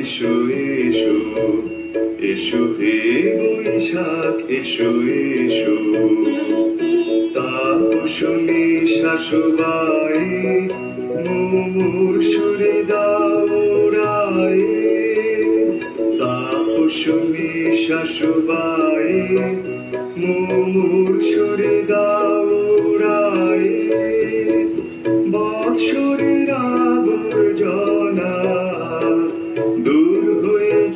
এসো এসো। এসো হে বৈশাখ এসো এসো। তাপসনী শাশুবাই মুমুর সুরে শাশুবাই সুরে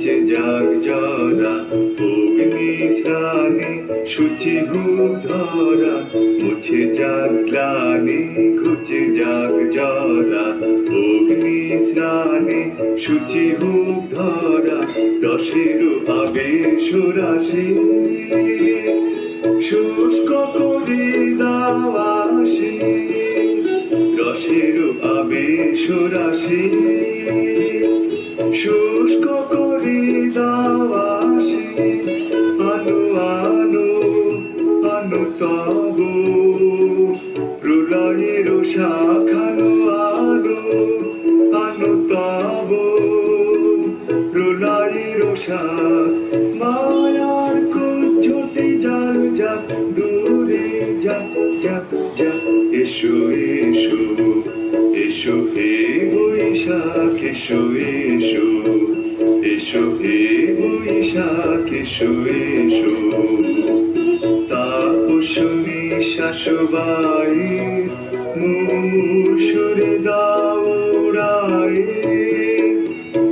ঘুচে যাক জরা অগ্নি স্নানে সূচি ধরা মুছে যাক ঘুচে যাক অগ্নি স্নানে ধরা রাশি শুষ্ক রাশি আলো তব প্রলয়ের শাখানো আলো আলো তব প্রলয়ের শাখ মায়ার কুজ্জটি জাল যাক দূরে যাক যাক যাক এসো এসো এসো হে বৈশাখ এসো এসো এসো হে বৈশাখ এসো এসো শাশুবাই মুসুরে দাওরাই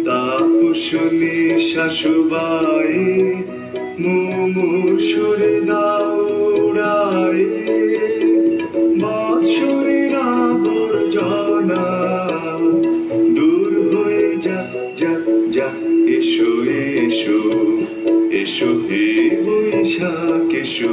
তাপসনী শাশুবাই বৎসরের আবর্জনা, দূর হয়ে যাক এসো এসো এসো হে বৈশাখ, এসো